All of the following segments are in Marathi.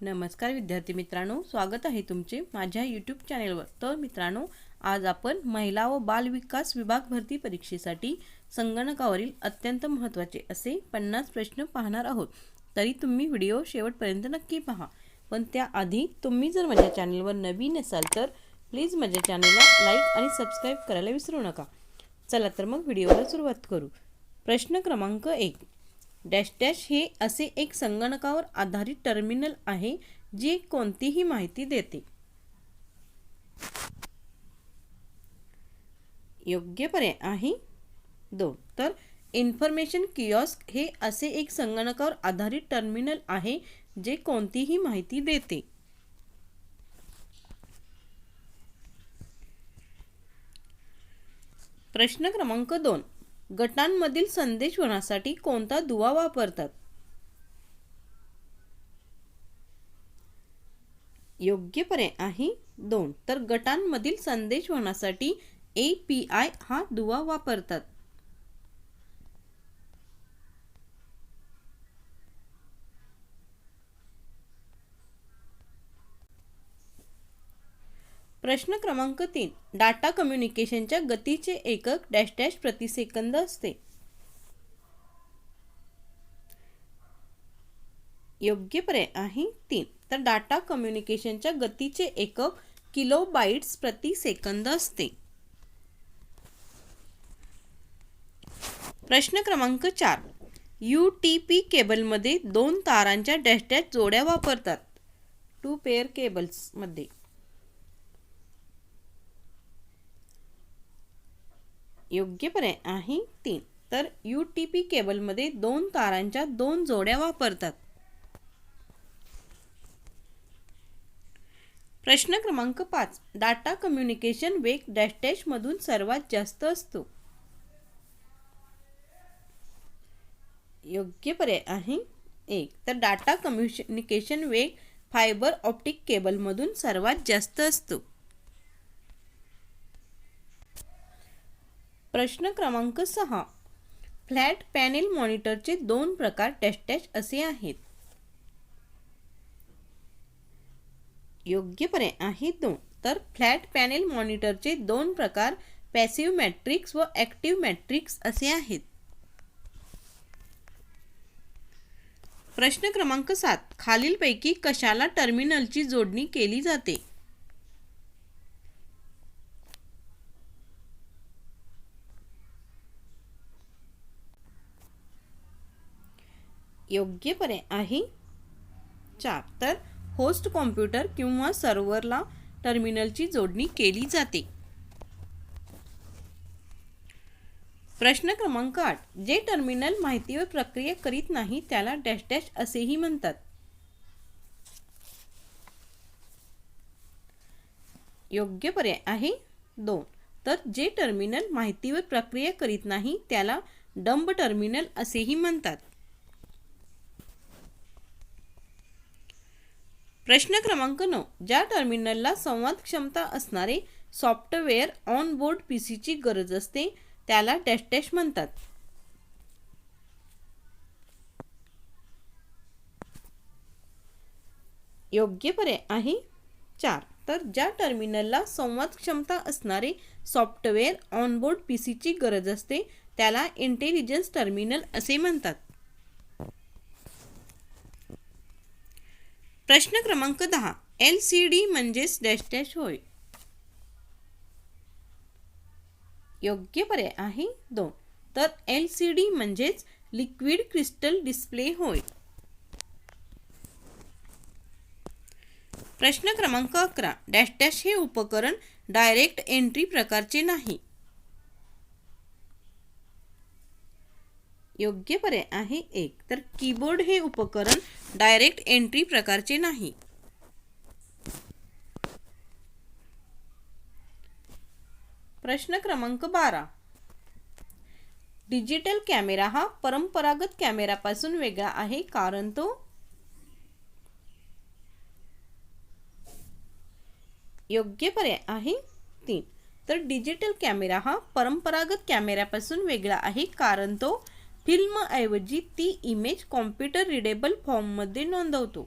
नमस्कार विद्यार्थी मित्रांनो स्वागत आहे तुमचे माझ्या यूट्यूब चॅनेलवर तर मित्रांनो आज आपण महिला व बाल विकास विभाग भरती परीक्षेसाठी संगणकावरील अत्यंत महत्त्वाचे असे पन्नास प्रश्न पाहणार आहोत. तरी तुम्ही व्हिडिओ शेवटपर्यंत नक्की पहा. पण त्याआधी तुम्ही जर माझ्या चॅनेलवर नवीन असाल तर प्लीज माझ्या चॅनलला लाईक आणि सबस्क्राईब करायला विसरू नका. चला तर मग व्हिडिओला सुरुवात करू. प्रश्न क्रमांक एक. डॅश डॅश हे असे एक संगणकावर आधारित टर्मिनल आहे जे कोणतीही माहिती देते. योग्य पर्याय आहे. दोन. तर इन्फॉर्मेशन किऑस्क हे असे एक संगणकावर आधारित टर्मिनल आहे जे कोणतीही माहिती देते. प्रश्न क्रमांक दोन. गटांमधील संदेशवनासाठी कोणता दुवा वापरतात? योग्य पर्याय आहे दोन. तर गटांमधील संदेशवनासाठी ए पी आय हा दुवा वापरतात. प्रश्न क्रमांक तीन डाटा कम्युनिकेशनच्या गतीचे एकक डॅश डॅश प्रतिसेकंद असते. योग्य पर्याय आहे तीन. तर डाटा कम्युनिकेशनच्या गतीचे एकक किलो बाईट्स प्रति सेकंद असते. प्रश्न क्रमांक चार यू टी पी केबलमध्ये दोन तारांच्या डॅश डॅश जोड्या वापरतात. टू पेअर केबल्समध्ये योग्य पर्याय आहे तीन तर यू टी पी केबलमध्ये दोन तारांच्या दोन जोड्या वापरतात. प्रश्न क्रमांक पाच. डाटा कम्युनिकेशन वेग डॅश मधून सर्वात जास्त असतो. योग्य पर्याय आहे एक. तर डाटा कम्युनिकेशन वेग फायबर ऑप्टिक केबलमधून सर्वात जास्त असतो. प्रश्न क्रमांक सहा. फ्लॅट पॅनेल मॉनिटरचे दोन प्रकार डॅश असे आहेत. योग्य पर्याय आहे दोन तर फ्लॅट पॅनेल मॉनिटरचे दोन प्रकार पॅसिव्ह मॅट्रिक्स व ॲक्टिव्ह मॅट्रिक्स असे आहेत. प्रश्न क्रमांक सात. खालीलपैकी कशाला टर्मिनलची जोडणी केली जाते? योग्य पर्याय आहे. चार. तर होस्ट कॉम्प्युटर किंवा सर्व्हरला टर्मिनलची जोडणी केली जाते. प्रश्न क्रमांक आठ. जे टर्मिनल माहितीवर प्रक्रिया करीत नाही त्याला डॅश डॅश असेही म्हणतात. योग्य पर्याय आहे. दोन. तर जे टर्मिनल माहितीवर प्रक्रिया करीत नाही त्याला डंब टर्मिनल असेही म्हणतात. प्रश्न क्रमांक नऊ. ज्या टर्मिनलला संवाद क्षमता असणारे सॉफ्टवेअर ऑन बोर्ड पी सीची गरज असते त्याला डॅश डॅश म्हणतात. योग्य पर्याय आहे चार. तर ज्या टर्मिनलला संवाद क्षमता असणारे सॉफ्टवेअर ऑनबोर्ड पी सीची गरज असते त्याला इंटेलिजन्स टर्मिनल असे म्हणतात. प्रश्न क्रमांक दहा. एल सी डी म्हणजेच डॅश डॅश होय. योग्य पर्याय आहे दोन. तर एल सी डी म्हणजेच लिक्विड क्रिस्टल डिस्प्ले होय. प्रश्न क्रमांक अकरा. डॅश डॅश हे उपकरण डायरेक्ट एंट्री प्रकारचे नाही. योग्य पर्याय आहे एक. तर कीबोर्ड हे उपकरण डायरेक्ट एंट्री प्रकारचे नाही. प्रश्न क्रमांक बारा. डिजिटल कॅमेरा हा परंपरागत कॅमेरापासून वेगळा आहे कारण तो योग्य पर्याय आहे तीन. तर डिजिटल कॅमेरा हा परंपरागत कॅमेऱ्यापासून वेगळा आहे कारण तो फिल्मऐवजी ती इमेज कॉम्प्युटर रिडेबल फॉर्ममध्ये नोंदवतो.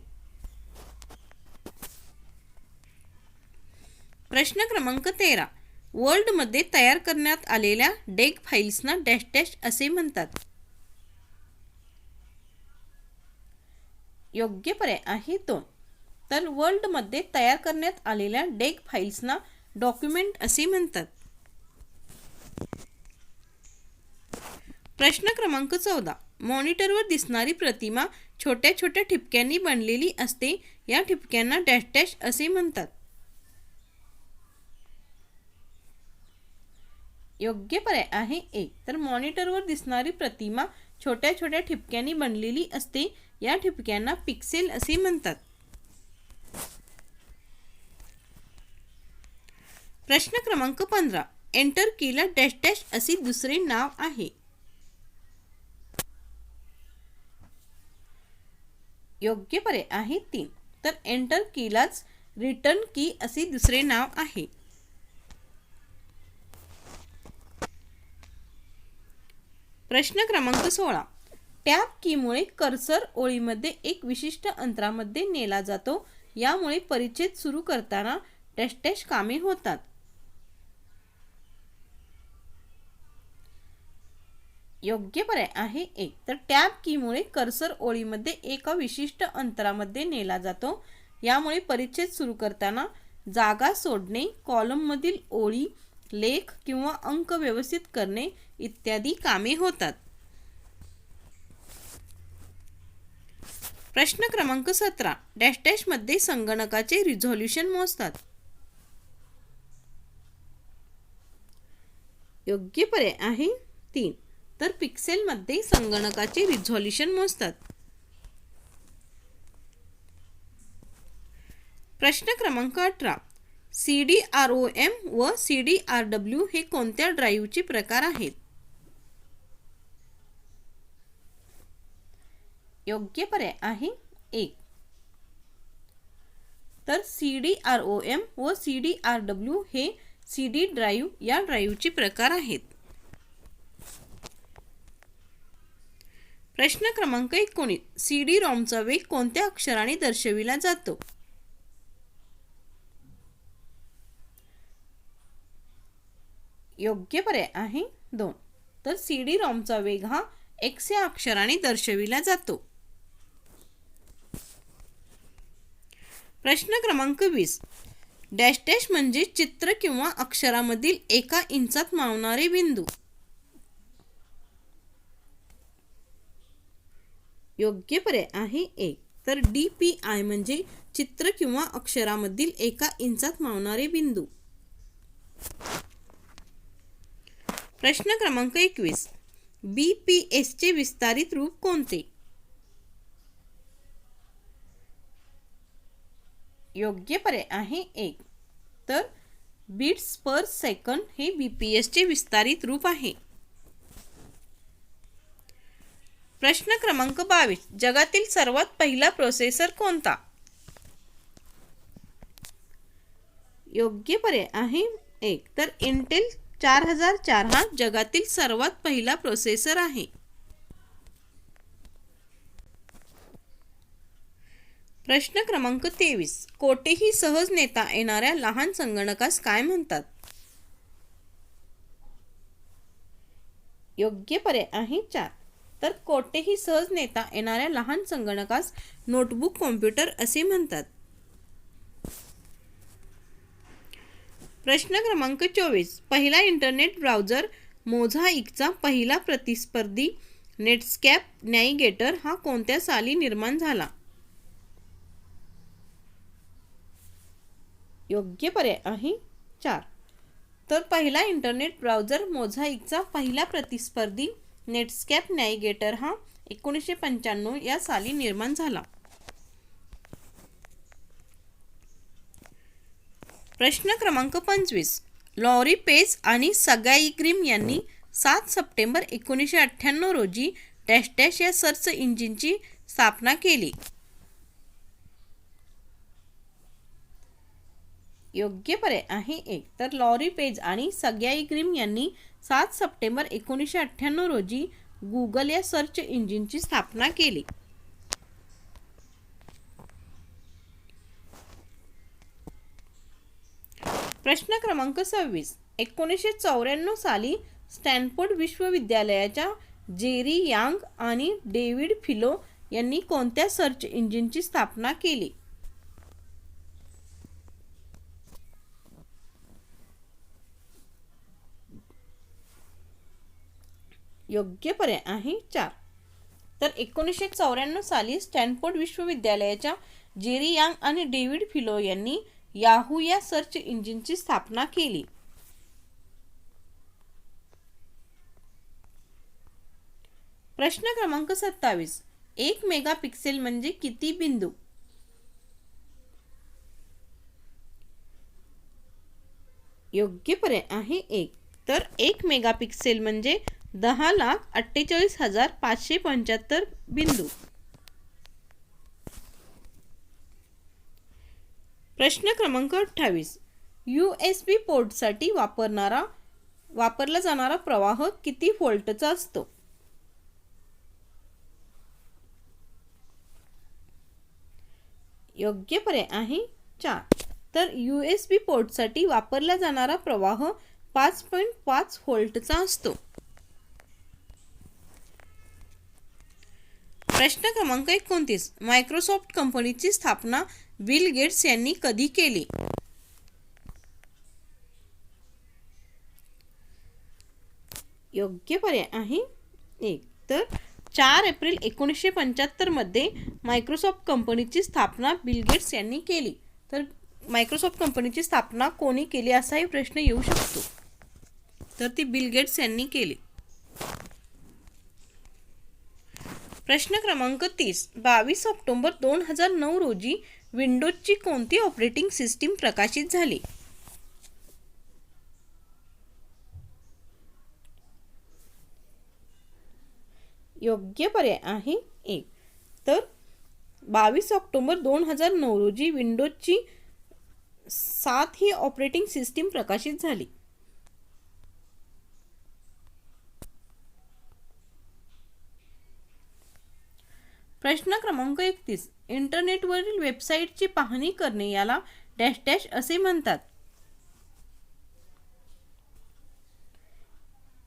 प्रश्न क्रमांक तेरा. वर्ल्डमध्ये तयार करण्यात आलेल्या डेक फाईल्सना डॅश डॅश असे म्हणतात. योग्य पर्याय आहे दोन. तर वर्ल्डमध्ये तयार करण्यात आलेल्या डेक फाईल्सना डॉक्युमेंट असे म्हणतात. प्रश्न क्रमांक चौदा. मॉनिटरवर दिसणारी प्रतिमा छोट्या छोट्या ठिपक्यांनी बनलेली असते. या ठिपक्यांना डॅश डॅश असे म्हणतात. योग्य पर्याय आहे एक. तर मॉनिटरवर दिसणारी प्रतिमा छोट्या छोट्या ठिपक्यांनी बनलेली असते. या ठिपक्यांना पिक्सेल असे म्हणतात. प्रश्न क्रमांक पंधरा. एंटर कीला डॅश डॅश असे दुसरे नाव आहे. योग्य पर्याय आहे तीन. तर एंटर कीलाच रिटर्न की असे दुसरे नाव आहे. प्रश्न क्रमांक सोळा. टॅब कीमुळे कर्सर ओळीमध्ये एक विशिष्ट अंतरामध्ये नेला जातो. यामुळे परिच्छेद सुरू करताना टॅश कामे होतात. योग्य पर्याय आहे एक. तर टॅब कीमुळे कर्सर ओळीमध्ये एका विशिष्ट अंतरामध्ये नेला जातो. यामुळे परिच्छेद सुरू करताना जागा सोडणे कॉलममधील ओळी लेख किंवा अंक व्यवस्थित करणे इत्यादी कामे होतात. प्रश्न क्रमांक सतरा. डॅश डॅशमध्ये संगणकाचे रिझॉल्युशन मोजतात. योग्य पर्याय आहे तीन. तर पिक्सेलमध्ये संगणकाचे रिझॉल्युशन मोजतात. प्रश्न क्रमांक अठरा. C D R O M व सी डी आर डब्ल्यू हे कोणत्या ड्राईव्हचे प्रकार आहेत? योग्य पर्याय आहे एक तर C D R O M व सी डी आर डब्ल्यू हे सी डी ड्राईव्ह या ड्राईव्हचे प्रकार आहेत. प्रश्न क्रमांक एकोणीस. सी डी रॉमचा वेग कोणत्या अक्षराने दर्शविला जातो? योग्य पर्याय आहे दोन. तर सी डी रॉमचा वेग हा एक्स या अक्षराने दर्शविला जातो. प्रश्न क्रमांक वीस. डॅश डॅश म्हणजे चित्र किंवा अक्षरामधील एका इंचात मावणारे बिंदू. योग्य पर्याय आहे एक. तर डी पी आय म्हणजे चित्र किंवा अक्षरामधील एका इंचात मावणारे बिंदू. प्रश्न क्रमांक एकवीस. बी पी एसचे विस्तारित रूप कोणते? योग्य पर्याय आहे एक. तर बीट्स पर सेकंड हे बी पी एसचे विस्तारित रूप आहे. प्रश्न क्रमांक बावीस. जगातील सर्वात पहिला प्रोसेसर कोणता? योग्य पर्याय आहे एक. तर इंटेल चार हजार चार हा जगातील सर्वात पहिला प्रोसेसर आहे. प्रश्न क्रमांक तेवीस. कोठेही सहज नेता येणाऱ्या लहान संगणकास काय म्हणतात? योग्य पर्याय आहे चार. तर कोठेही सहज नेता येणाऱ्या लहान संगणकास नोटबुक कॉम्प्युटर असे म्हणतात. प्रश्न क्रमांक चोवीस. पहिला इंटरनेट ब्राउझर मोझाईकचा पहिला प्रतिस्पर्धी नेटस्कॅप नॅविगेटर हा कोणत्या साली निर्माण झाला? योग्य पर्याय आहे चार. तर पहिला इंटरनेट ब्राउझर मोझाईकचा पहिला प्रतिस्पर्धी नेटस्कॅप नॅविगेटर हा एकोणीसशे पंच्याण्णव या साली निर्माण झाला. प्रश्न क्रमांक पंचवीस. लॉरी पेज आणि सगाई ग्रीम यांनी सात सप्टेंबर एकोणीसशे अठ्ठ्याण्णव रोजी डॅश डॅश या सर्च इंजिनची स्थापना केली. योग्य पर्याय आहे एक. तर लॉरी पेज आणि सग्याई ग्रीम यांनी सात सप्टेंबर एकोणीसशे अठ्ठ्याण्णव रोजी गुगल या सर्च इंजिनची स्थापना केली. प्रश्न क्रमांक सव्वीस. एकोणीसशे चौऱ्याण्णव साली स्टॅनफोर्ड विश्वविद्यालयाच्या जेरी यांग आणि डेव्हिड फिलो यांनी कोणत्या सर्च इंजिनची स्थापना केली? योग्य पर्याय आहे चार. तर एकोणीसशे चौऱ्याण्णव साली स्टॅनफोर्ड विश्वविद्यालयाच्या जेरी यांग आणि डेव्हिड फिलो यांनी याहू या सर्च इंजिनची स्थापना केली. प्रश्न क्रमांक सत्तावीस. एक मेगापिक्सेल म्हणजे किती बिंदू? योग्य पर्याय आहे एक. तर एक मेगापिक्सेल म्हणजे दहा लाख अठ्ठेचाळीस हजार पाचशे पंच्याहत्तर बिंदू. प्रश्न क्रमांक अठ्ठावीस. यू एस बी पोर्टसाठी वापरणारा वापरला जाणारा प्रवाह किती व्होल्टचा असतो? योग्य पर्याय आहे चार. तर यू एस बी पोर्टसाठी वापरला जाणारा प्रवाह पाच पॉईंट पाच व्होल्टचा असतो. प्रश्न क्रमांक एकोणतीस. मायक्रोसॉफ्ट कंपनीची स्थापना बिल गेट्स यांनी कधी केली? योग्य पर्याय आहे एक. तर चार एप्रिल एकोणीसशे पंच्याहत्तरमध्ये मायक्रोसॉफ्ट कंपनीची स्थापना बिल गेट्स यांनी केली. तर मायक्रोसॉफ्ट कंपनीची स्थापना कोणी केली असाही प्रश्न येऊ शकतो. तर ती बिल गेट्स यांनी केली. प्रश्न क्रमांक तीस. बावीस ऑक्टोबर दोन हजार नऊ रोजी विंडोजची कोणती ऑपरेटिंग सिस्टीम प्रकाशित झाली? योग्य पर्याय आहे एक. तर बावीस ऑक्टोबर दोन हजार नऊ रोजी विंडोजची सात ही ऑपरेटिंग सिस्टीम प्रकाशित झाली. प्रश्न क्रमांक एकतीस. इंटरनेटवरील वेबसाईटची पाहणी करणे याला डॅश डॅश असे म्हणतात.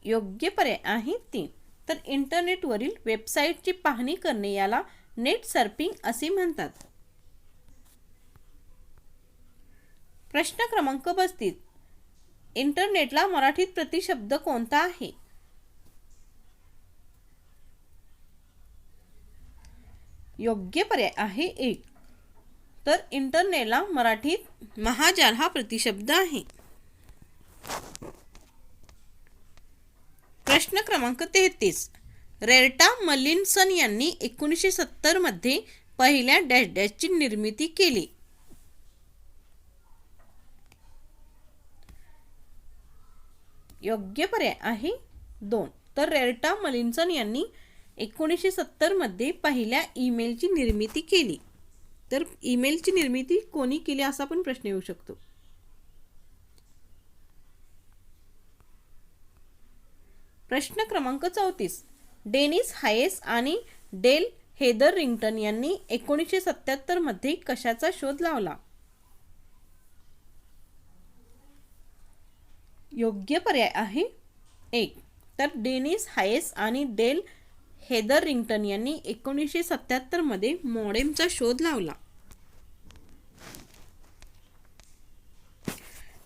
योग्य पर्याय आहे तीन. तर इंटरनेटवरील वेबसाईटची पाहणी करणे याला नेट सर्पिंग असे म्हणतात. प्रश्न क्रमांक पस्तीस. इंटरनेटला मराठीत प्रतिशब्द कोणता आहे? योग्य पर्याय आहे एक. तर इंटरनेला मराठीत महाजाल हा प्रतिशब्द आहे. प्रश्न क्रमांक तेहतीस. रेर्टा मलिनसन यांनी एकोणीसशे सत्तरमध्ये पहिल्या डॅश डॅशची निर्मिती केली. योग्य पर्याय आहे दोन. तर रेर्टा मलिन्सन यांनी एकोणीसशे सत्तरमध्ये पहिल्या ईमेलची निर्मिती केली. तर ईमेलची निर्मिती कोणी केली असा पण प्रश्न येऊ शकतो. प्रश्न क्रमांक चौतीस. डेनिस हायेस आणि डेल हेदर रिंग्टन यांनी एकोणीसशे सत्याहत्तरमध्ये कशाचा शोध लावला? योग्य पर्याय आहे. एक. तर डेनिस हायेस आणि डेल हेदर रिंग्टन यांनी एकोणीसशे सत्याहत्तरमध्ये मॉडेमचा शोध लावला.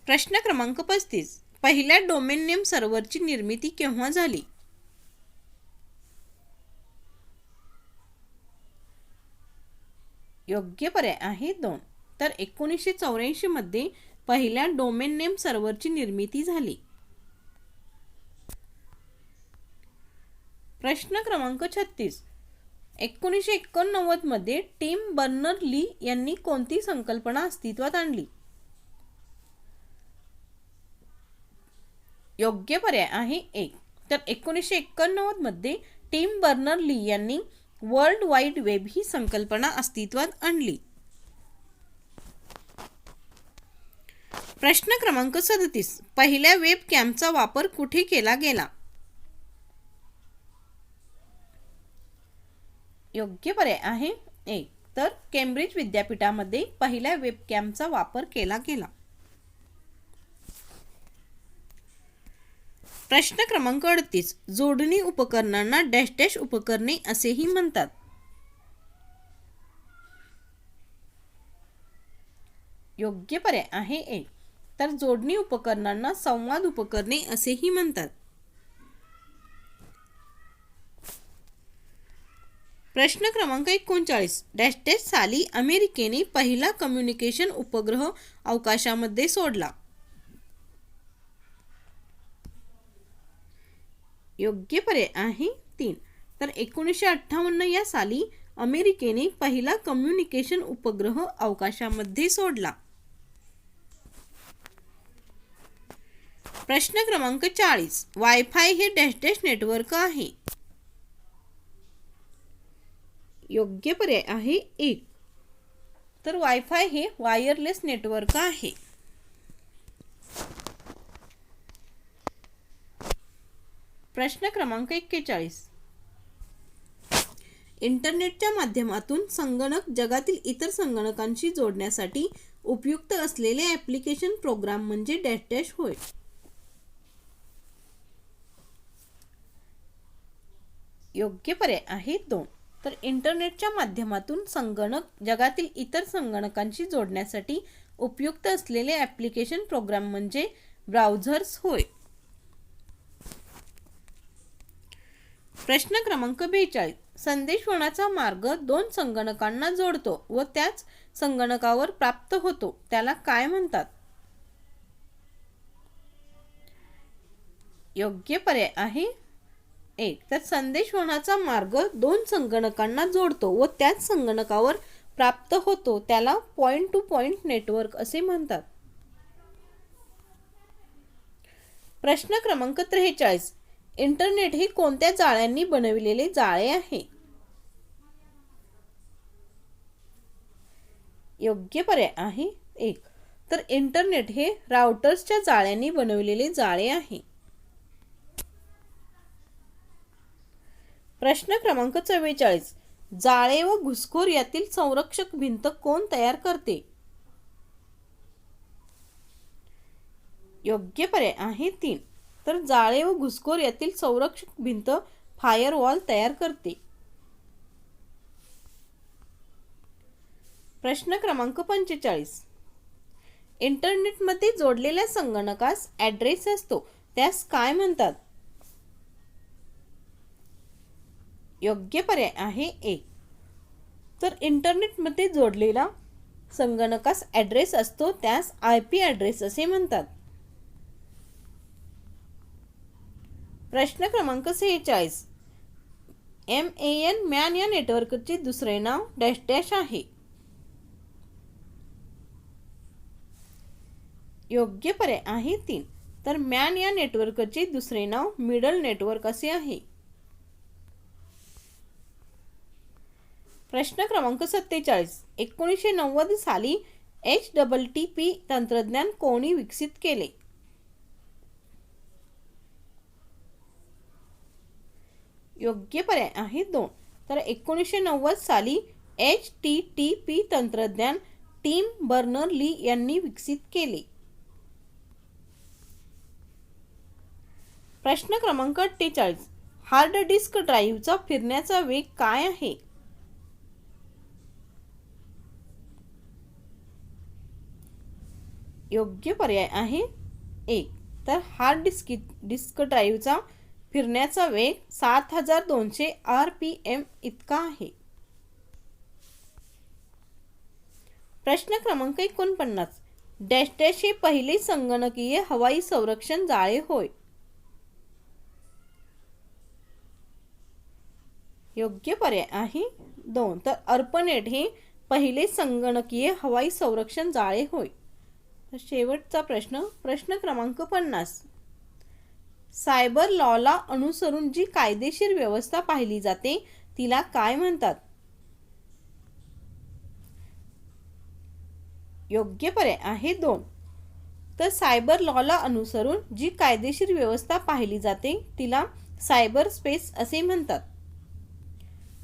प्रश्न क्रमांक पस्तीस. पहिल्या डोमेन नेम सर्व्हरची निर्मिती केव्हा झाली? योग्य पर्याय आहे दोन. तर एकोणीसशे चौऱ्याऐंशीमध्ये पहिल्या डोमेन नेम सर्व्हरची निर्मिती झाली. प्रश्न क्रमांक छत्तीस. एकोणीसशे एकोणनव्वदमध्ये टीम बर्नर ली यांनी कोणती संकल्पना अस्तित्वात आणली? योग्य पर्याय आहे एक. तर एकोणीसशे एकोणनव्वदमध्ये टीम बर्नर ली यांनी वर्ल्ड वाईड वेब ही संकल्पना अस्तित्वात आणली. प्रश्न क्रमांक सदतीस. पहिल्या वेब कॅम्पचा वापर कुठे केला गेला? योग्य पर्याय आहे. एक तर केम्ब्रिज विद्यापीठामध्ये पहिल्या वेबकॅमचा वापर केला गेला. प्रश्न क्रमांक अडतीस जोडणी उपकरणांना डॅश डॅश उपकरणे असेही म्हणतात. योग्य पर्याय आहे एक तर जोडणी उपकरणांना संवाद उपकरणे असेही म्हणतात. प्रश्न क्रमांक एकोणचाळीस. डॅश डॅश साली अमेरिकेने पहिला कम्युनिकेशन उपग्रह अवकाशामध्ये सोडला. योग्य पर्याय आहे तीन. तर एकोणीसशे अठ्ठावन्न या साली अमेरिकेने पहिला कम्युनिकेशन उपग्रह अवकाशामध्ये सोडला. प्रश्न क्रमांक चाळीस. वायफाय हे डॅश डॅश नेटवर्क आहे. योग्य पर्याय आहे एक. तर वायफाय हे वायरलेस नेटवर्क आहे. प्रश्न क्रमांक एक्केचाळीस. इंटरनेटच्या माध्यमातून संगणक जगातील इतर संगणकांशी जोडण्यासाठी उपयुक्त असलेले ॲप्लिकेशन प्रोग्राम म्हणजे डॅश डॅश होय. योग्य पर्याय आहे दोन. तर इंटरनेटच्या माध्यमातून संगणक जगातील इतर संगणकांशी जोडण्यासाठी उपयुक्त असलेले ॲप्लिकेशन प्रोग्राम म्हणजे ब्राउझर्स होय. प्रश्न क्रमांक बेचाळीस. संदेशवहनाचा मार्ग दोन संगणकांना जोडतो व त्याच संगणकावर प्राप्त होतो. त्याला काय म्हणतात? योग्य पर्याय आहे. एक तर संदेशवहनाचा मार्ग दोन संगणकांना जोडतो व त्याच संगणकावर प्राप्त होतो त्याला पॉइंट टू पॉइंट नेटवर्क असे म्हणतात. प्रश्न क्रमांक त्रेचाळीस इंटरनेट हे कोणत्या जाळ्यांनी बनविलेले जाळे आहे? योग्य पर्याय आहे एक तर इंटरनेट हे राउटर्सच्या जाळ्यांनी बनविलेले जाळे आहे. प्रश्न क्रमांक चव्वेचाळीस. जाळे व घुसखोर यातील संरक्षक भिंत कोण तयार करते? योग्य पर्याय आहे तीन. तर जाळे व घुसखोर यातील संरक्षक भिंत फायर वॉल तयार करते. प्रश्न क्रमांक पंचेचाळीस. इंटरनेटमध्ये जोडलेल्या संगणकास ॲड्रेस असतो. त्यास काय म्हणतात? योग्य पर्याय आहे एक तर इंटरनेटमध्ये जोडलेला संगणकास ॲड्रेस असतो त्यास आय पी ॲड्रेस असे म्हणतात. प्रश्न क्रमांक सेहेचाळीस. एम ए एन मॅन या नेटवर्कचे दुसरे नाव डॅश डॅश आहे. योग्य पर्याय आहे तीन. तर मॅन या नेटवर्कचे दुसरे नाव मिडल नेटवर्क असे आहे. प्रश्न क्रमांक सत्तेचाळीस. एकोणीसशे नव्वद साली एच डबल टी पी तंत्रज्ञान कोणी विकसित केले? योग्य पर्याय आहे दोन. तर एकोणीसशे नव्वद साली एच टी टी पी तंत्रज्ञान टीम बर्नर ली यांनी विकसित केले. प्रश्न क्रमांक अठ्ठेचाळीस. हार्ड डिस्क ड्राईव्हचा फिरण्याचा वेग काय आहे? योग्य पर्याय आहे? एक. तर हार्ड डिस्क डिस्क ड्राईव्हचा फिरण्याचा वेग सात हजार दोनशे आर पी एम इतका आहे. प्रश्न क्रमांक एकोणपन्नास. डॅश डॅश हे पहिले संगणकीय हवाई संरक्षण जाळे होय. योग्य पर्याय आहे? दोन. तर अर्पनेट हे पहिले संगणकीय हवाई संरक्षण जाळे होय. तर शेवटचा प्रश्न प्रश्न क्रमांक पन्नास. सायबर लॉला अनुसरून जी कायदेशीर व्यवस्था पाहिली जाते तिला काय म्हणतात? योग्य पर्याय आहे दोन. तर सायबर लॉला अनुसरून जी कायदेशीर व्यवस्था पाहिली जाते तिला सायबर स्पेस असे म्हणतात.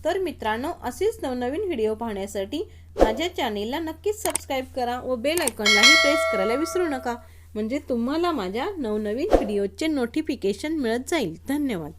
तर मित्रांनो असेच नवनवीन व्हिडिओ पाहण्यासाठी माझ्या चॅनेलला नक्कीच सबस्क्राईब करा व बेल आयकॉनलाही प्रेस करायला विसरू नका. म्हणजे तुम्हाला माझ्या नवनवीन व्हिडिओचे नोटिफिकेशन मिळत जाईल. धन्यवाद.